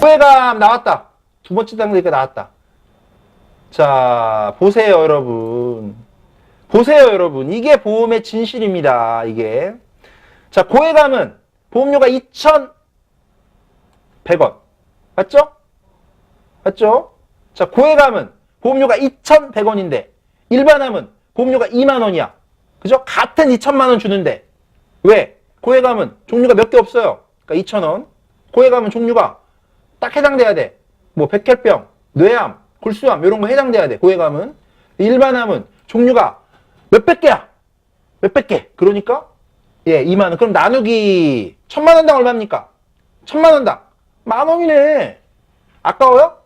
고해감 나왔다. 두 번째 단계가 나왔다. 자, 보세요, 여러분. 보세요, 여러분. 이게 보험의 진실입니다. 이게. 자, 고해감은 보험료가 2,100원. 맞죠? 맞죠? 자, 고해감은 보험료가 2,100원인데 일반함은 보험료가 2만 원이야. 그죠? 같은 2천만 원 주는데 왜? 고해감은 종류가 몇 개 없어요. 그러니까 2,000원. 고해감은 종류가 딱 해당돼야 돼. 뭐 백혈병, 뇌암, 골수암 이런 거 해당돼야 돼. 고해감은 일반암은 종류가 몇백 개야. 몇백 개. 그러니까 예, 2만 원. 그럼 나누기 천만 원당 얼마입니까? 천만 원당 만 원이네. 아까워요?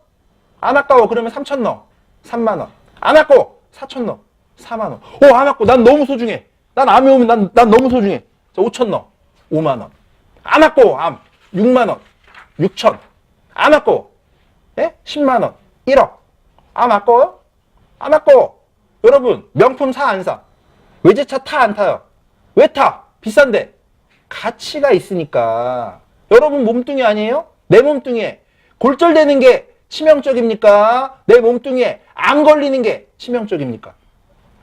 안 아까워. 그러면 3천 넣어. 3만 원. 안 아까워. 4천 넣어. 4만 원. 오, 안 아까워. 난 너무 소중해. 난 암이 오면 난, 난 너무 소중해. 자, 5천 넣어. 5만 원. 안 아까워. 암. 6만 원. 6천. 안 아까워. 예? 10만 원. 1억. 암 아까워요? 안 아까워. 여러분, 명품 사 안 사? 외제차 타 안 타요? 왜 타? 비싼데. 가치가 있으니까. 여러분 몸뚱이 아니에요? 내 몸뚱이에 골절되는 게 치명적입니까? 내 몸뚱이에 암 걸리는 게 치명적입니까?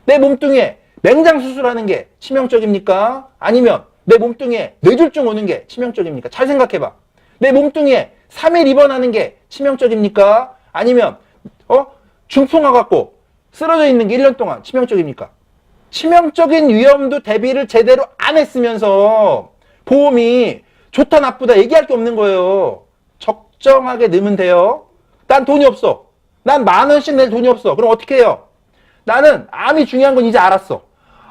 내 몸뚱이에 맹장 수술하는 게 치명적입니까? 아니면 내 몸뚱이에 뇌졸중 오는 게 치명적입니까? 잘 생각해봐. 내 몸뚱이에 3일 입원하는 게 치명적입니까? 아니면 어 중풍화 갖고 쓰러져 있는 게 1년 동안 치명적입니까? 치명적인 위험도 대비를 제대로 안 했으면서 보험이 좋다 나쁘다 얘기할 게 없는 거예요. 적정하게 넣으면 돼요. 난 돈이 없어. 난 만 원씩 낼 돈이 없어. 그럼 어떻게 해요? 나는 암이 중요한 건 이제 알았어.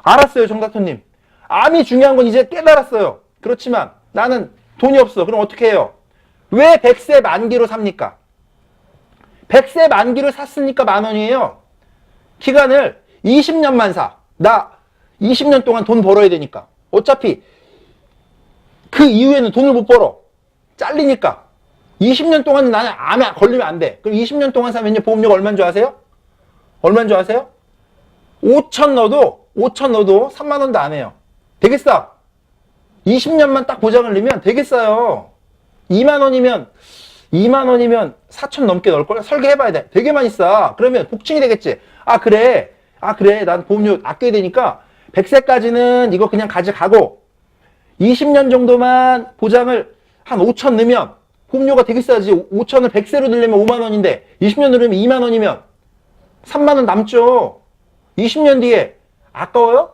알았어요, 정답토님. 암이 중요한 건 이제 깨달았어요. 그렇지만 나는 돈이 없어. 그럼 어떻게 해요? 왜 100세 만기로 삽니까? 100세 만기로 샀으니까 만 원이에요. 기간을 20년만 사. 나 20년 동안 돈 벌어야 되니까. 어차피 그 이후에는 돈을 못 벌어. 잘리니까. 20년 동안은 나는 암에 걸리면 안 돼. 그럼 20년 동안 사면요, 보험료가 얼마인 줄 아세요? 얼마인 줄 아세요? 5천 넣어도, 5천 넣어도 3만 원도 안 해요. 되게 싸. 20년만 딱 보장을 넣으면 되게 싸요. 2만 원이면, 2만 원이면 4천 넘게 넣을 걸? 설계해봐야 돼. 되게 많이 싸. 그러면 복층이 되겠지. 아, 그래. 아, 그래. 난 보험료 아껴야 되니까 100세까지는 이거 그냥 가져가고 20년 정도만 보장을 한 5천 넣으면 보험료가 되게 싸지. 5천을 100세로 늘려면 5만 원인데 20년 늘리면 2만 원이면 3만 원 남죠. 20년 뒤에 아까워요?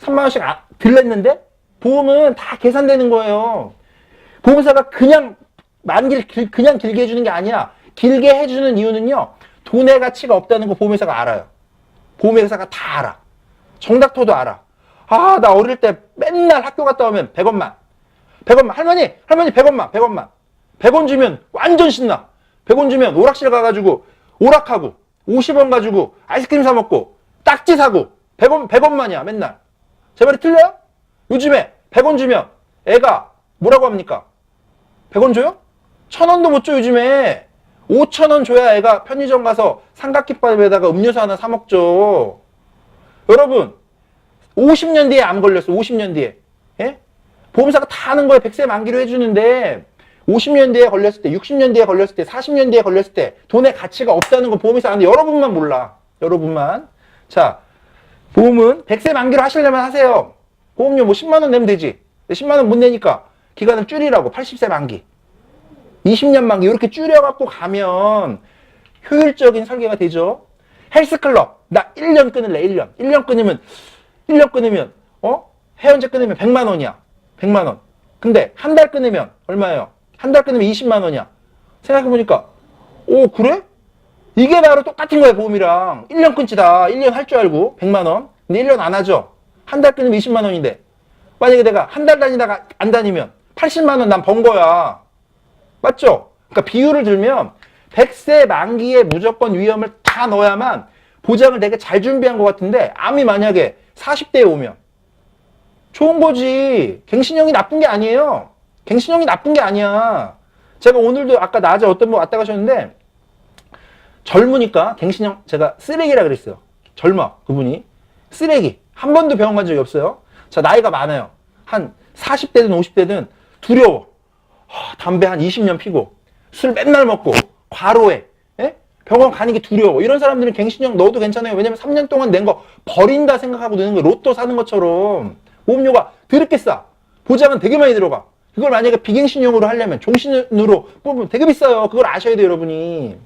3만 원씩 아, 들렸는데 보험은 다 계산되는 거예요. 보험사가 그냥 만기를 길- 그냥 길게 해주는 게 아니야. 길게 해주는 이유는요. 돈의 가치가 없다는 거 보험회사가 알아요. 보험회사가 다 알아. 정닥터도 알아. 아, 나 어릴 때 맨날 학교 갔다 오면 100원만. 100원만. 할머니, 할머니 100원만, 100원만. 100원 주면 완전 신나. 100원 주면 오락실 가가지고 오락하고 50원 가지고 아이스크림 사 먹고 딱지 사고 100원, 100원만이야, 맨날. 제 말이 틀려요? 요즘에 100원 주면 애가 뭐라고 합니까? 100원 줘요? 1000원도 못 줘, 요즘에. 5천원 줘야 애가 편의점 가서 삼각김밥에다가 음료수 하나 사 먹죠. 여러분, 50년 뒤에 암 걸렸어, 50년 뒤에. 예? 보험사가 다 하는 거예요. 100세 만기로 해주는데, 50년 뒤에 걸렸을 때, 60년 뒤에 걸렸을 때, 40년 뒤에 걸렸을 때, 돈의 가치가 없다는 거 보험회사 하는데, 여러분만 몰라. 여러분만. 자, 보험은 100세 만기로 하시려면 하세요. 보험료 뭐 10만원 내면 되지. 10만원 못 내니까, 기간을 줄이라고, 80세 만기. 20년 만기 이렇게 줄여갖고 가면 효율적인 설계가 되죠. 헬스클럽 나 1년 끊을래 1년. 1년 끊으면 1년 끊으면 어? 회원제 끊으면 100만 원이야. 100만 원. 근데 한 달 끊으면 얼마예요? 한 달 끊으면 20만 원이야. 생각해보니까 오 그래? 이게 바로 똑같은 거야 보험이랑. 1년 끊지다. 1년 할 줄 알고 100만 원. 근데 1년 안 하죠? 한 달 끊으면 20만 원인데. 만약에 내가 한 달 다니다가 안 다니면 80만 원 난 번 거야 맞죠? 그러니까 비율을 들면 100세 만기에 무조건 위험을 다 넣어야만 보장을 되게 잘 준비한 것 같은데 암이 만약에 40대에 오면 좋은 거지. 갱신형이 나쁜 게 아니에요. 갱신형이 나쁜 게 아니야. 제가 오늘도 아까 낮에 어떤 분 왔다 가셨는데 젊으니까 갱신형 제가 쓰레기라 그랬어요. 젊어 그분이 쓰레기 한 번도 병원 간 적이 없어요. 자 나이가 많아요. 한 40대든 50대든 두려워. 하, 담배 한 20년 피고 술 맨날 먹고 과로해. 예? 병원 가는 게 두려워. 이런 사람들은 갱신형 넣어도 괜찮아요. 왜냐면 3년 동안 낸 거 버린다 생각하고 넣는 거 로또 사는 것처럼 보험료가 드럽게 싸. 보장은 되게 많이 들어가. 그걸 만약에 비갱신형으로 하려면 종신으로 뽑으면 되게 비싸요. 그걸 아셔야 돼요, 여러분이.